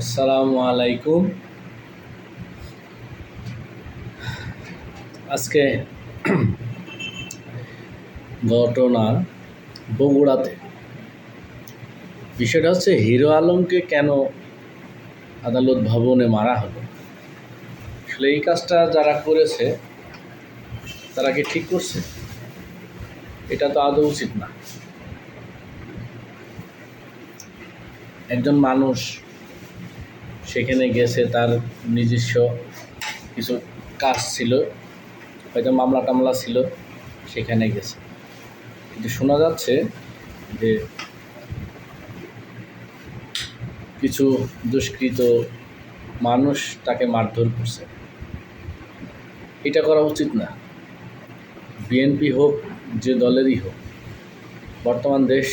আসসালামু আলাইকুম। আজকে ঘটনা বগুড়াতে বিষয়টা হচ্ছে হিরো আলমকে কেন আদালত ভবনে মারা হলো? আসলে এই কাজটা যারা করেছে, তারা কি ঠিক করছে? এটা তো আদৌ উচিত না। একজন মানুষ সেখানে গেছে, তার নিজস্ব কিছু কাজ ছিল, হয়তো মামলা টামলা ছিল, সেখানে গেছে। কিন্তু শোনা যাচ্ছে যে কিছু দুষ্কৃত মানুষ তাকে মারধর করছে। এটা করা উচিত না। বিএনপি হোক, যে দলেরই হোক, বর্তমান দেশ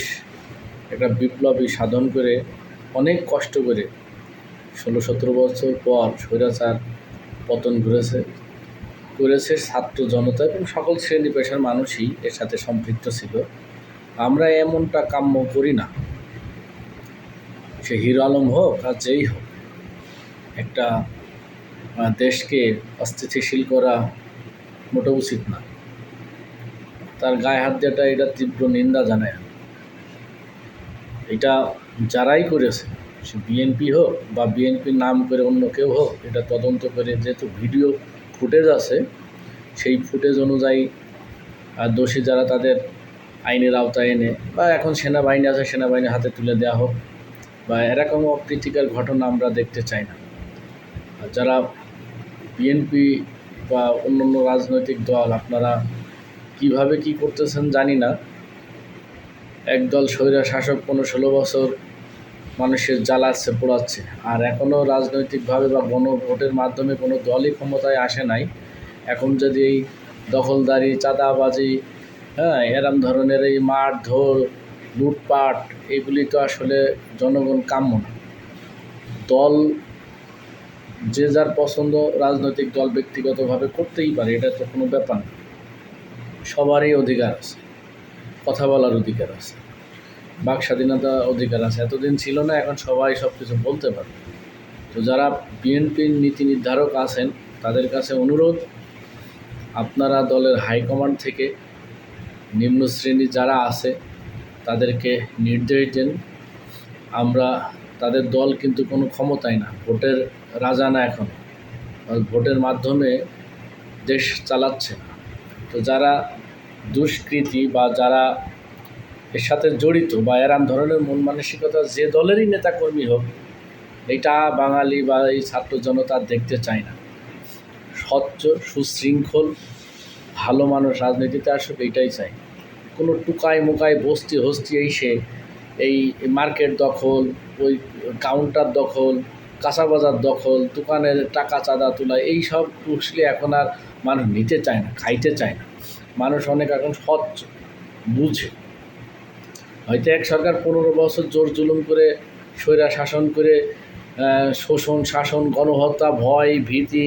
একটা বিপ্লবী সাধন করে অনেক কষ্ট করে ষোলো সতেরো বছর পর স্বৈরাচার পতন ঘুরেছে করেছে ছাত্র জনতা এবং সকল শ্রেণি পেশার মানুষই এর সাথে সম্পৃক্ত ছিল। আমরা এমনটা কাম্য করি না। সে হিরো আলম হোক আর যেই হোক, একটা দেশকে অস্থিতিশীল করা মোটেও উচিত না। তার গায়ে হাত দেওয়াটা এটা তীব্র নিন্দা জানায়। এটা যারাই করেছে সে বিএনপি হোক বা বিএনপির নাম করে অন্য কেউ হোক, এটা তদন্ত করে যেহেতু ভিডিও ফুটেজ আছে, সেই ফুটেজ অনুযায়ী আর দোষী যারা তাদের আইনের আওতায় এনে বা এখন সেনাবাহিনী আছে সেনাবাহিনীর হাতে তুলে দেওয়া হোক বা এরকম অপ্রীতিকর ঘটনা আমরা দেখতে চাই না। যারা বিএনপি বা অন্য অন্য রাজনৈতিক দল, আপনারা কীভাবে কি করতেছেন জানি না। একদল স্বৈরা শাসক কোনো ষোলো বছর মানুষের জ্বালাচ্ছে পোড়াচ্ছে। আর এখনও রাজনৈতিকভাবে বা গণভোটের মাধ্যমে কোনো দলই ক্ষমতায় আসে নাই। এখন যদি এই দখলদারি, চাঁদাবাজি হ্যাঁ এরম ধরনের এই মারধর, লুটপাট, এগুলি তো আসলে জনগণ কাম্য না। দল যে যার পছন্দ রাজনৈতিক দল ব্যক্তিগতভাবে করতেই পারে, এটা তো কোনো ব্যাপার না। সবারই অধিকার আছে, কথা বলার অধিকার আছে। বাক স্বাধীনতা অধিকার আছে। এতদিন ছিল না, এখন সবাই সব কিছু বলতে পারে তো যারা বিএনপির নীতি নির্ধারক আছেন, তাদের কাছে অনুরোধ, আপনারা দলের হাইকমান্ড থেকে নিম্ন শ্রেণি যারা আছে, তাদেরকে নির্দেশ দেন। আমরা তাদের দল কিন্তু কোনো ক্ষমতায় না, ভোটের রাজা না এখন। ভোটের মাধ্যমে দেশ চালাচ্ছে তো যারা দুষ্কৃতি বা যারা এর সাথে জড়িত বা এরাম ধরনের মন মানসিকতা যে দলেরই নেতাকর্মী হোক, এটা বাঙালি বা এই ছাত্র জনতা দেখতে চায় না। স্বচ্ছ, সুশৃঙ্খল, ভালো মানুষ রাজনীতিতে আসুক, এইটাই চাই কোনো টুকায় মুকায়, বস্তি হস্তি এই সে, এই মার্কেট দখল, ওই কাউন্টার দখল কাঁচা বাজার দখল, দোকানের টাকা চাঁদা তোলা, এই সব উঠলে এখন আর মানুষ নিতে চায় না, খাইতে চায় না। মানুষ অনেক এখন স্বচ্ছ, বুঝে। হয়তো এক সরকার পনেরো বছর জোর জুলুম করে স্বৈরা শাসন করে শোষণ, শাসন, গণহত্যা, ভয়, ভীতি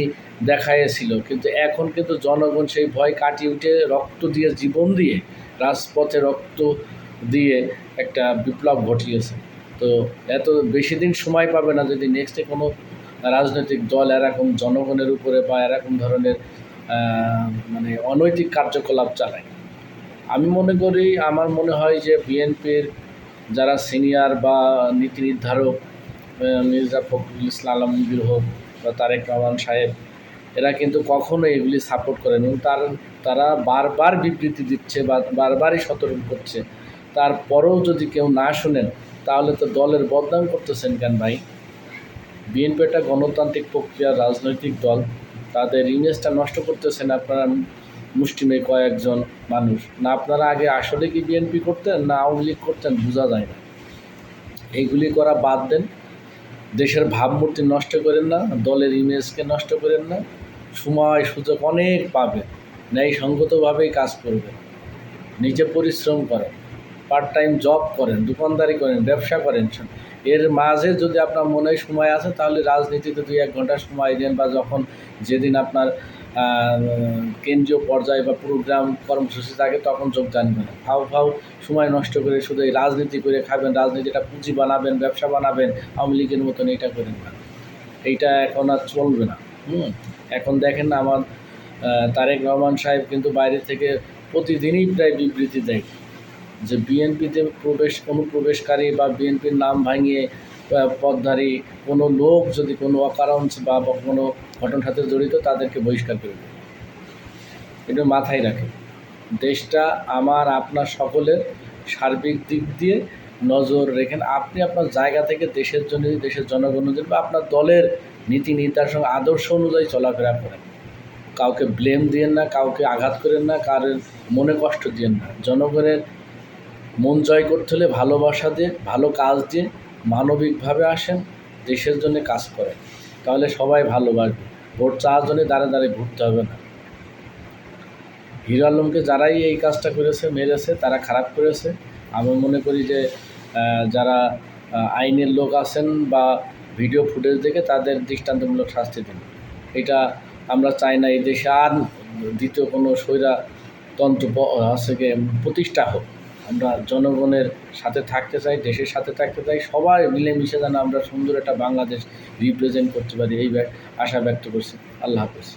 দেখাইয়েছিল। কিন্তু এখন কিন্তু জনগণ সেই ভয় কাটিয়ে উঠে রক্ত দিয়ে, জীবন দিয়ে রাজপথে রক্ত দিয়ে একটা বিপ্লব ঘটিয়েছে। তো এত বেশি দিন সময় পাবে না যদি নেক্সটে কোনো রাজনৈতিক দল এরকম জনগণের উপরে বা এরকম ধরনের মানে অনৈতিক কার্যকলাপ চালায়। আমি মনে করি, আমার মনে হয় যে বিএনপির যারা সিনিয়র বা নীতি নির্ধারক মির্জা ফখরুল ইসলাম আলমগীর হোক বা তারেক রহমান সাহেব, এরা কিন্তু কখনো এগুলি সাপোর্ট করেন। তার, তারা বারবার বিবৃতি দিচ্ছে বা বারবারই সতর্ক করছে। তারপরেও যদি কেউ না শোনেন, তাহলে তো দলের বদনাম করতেছেন কেন ভাই? বিএনপি একটা গণতান্ত্রিক প্রক্রিয়া রাজনৈতিক দল, তাদের ইমেজটা নষ্ট করতেছেন আপনারা মুষ্টিমেয় কয়েকজন মানুষ। না আপনারা আগে আসলে কি বিএনপি করতেন, না আওয়ামী লীগ করতেন, বোঝা যায় না। এইগুলি করা বাদ দেন। দেশের ভাবমূর্তি নষ্ট করেন না, দলের ইমেজকে নষ্ট করেন না। সময়, সুযোগ অনেক পাবেন। ন্যায়সঙ্গতভাবেই কাজ করবেন। নিজে পরিশ্রম করেন। পার্ট টাইম জব করেন, দোকানদারি করেন, ব্যবসা করেন। এর মাঝে যদি আপনার মনে সময় আছে, তাহলে রাজনীতিতে দুই এক ঘণ্টা সময় দেন বা যখন যেদিন আপনার কেন্দ্রীয় পর্যায়ে বা প্রোগ্রাম কর্মসূচি থাকে, তখন যোগদান করেন ফাউ ফাউ সময় নষ্ট করে শুধু এই রাজনীতি করে খাবেন, রাজনীতিটা পুঁজি বানাবেন, ব্যবসা বানাবেন, আওয়ামী লীগের মতন এটা করেন না। এইটা এখন আর চলবে না। হুম, এখন দেখেন আমার তারেক রহমান সাহেব কিন্তু বাইরে থেকে প্রতিদিনই প্রায় বিবৃতি দেয়। যে বিএনপিতে প্রবেশ, অনুপ্রবেশকারী বা বিএনপির নাম ভাঙিয়ে পদধারী কোনো লোক যদি কোনো অকারণ বা বা কোনো ঘটনার সাথে জড়িত, তাদেরকে বহিষ্কার করে দেবে। এটা মাথায় রাখে। দেশটা আমার, আপনার সকলের সার্বিক দিক দিয়ে নজর রেখেন আপনি আপনার জায়গা থেকে দেশের জন্য, দেশের জনগণের জন্য বা আপনার দলের নীতি নির্দেশন আদর্শ অনুযায়ী চলাফেরা করেন। কাউকে ব্লেম দিয়েন না, কাউকে আঘাত করেন না, কারোর মনে কষ্ট দিয়েন না। জনগণের মন জয় করতে হলে ভালোবাসা দিয়ে, ভালো কাজ দিয়ে মানবিকভাবে আসেন, দেশের জন্য কাজ করেন। তাহলে সবাই ভালোবাসবে। ভোট চাওয়ার জন্য দাঁড়ে দাঁড়িয়ে ঘুরতে হবে না। হিরো আলমকে যারাই এই কাজটা করেছে, মেরেছে, তারা খারাপ করেছে। আমি মনে করি যে যারা আইনের লোক আছেন বা ভিডিও ফুটেজ দেখে তাদের দৃষ্টান্তমূলক শাস্তি দিন। এটা আমরা চাই না। এই দেশে আর দ্বিতীয় কোনো স্বৈরাতন্ত্র আছে প্রতিষ্ঠা হোক। আমরা জনগণের সাথে থাকতে চাই, দেশের সাথে থাকতে চাই, সবাই মিলেমিশে যেন আমরা সুন্দর একটা বাংলাদেশ রিপ্রেজেন্ট করতে পারি, এই আশা ব্যক্ত করছি। আল্লাহ হাফেজ।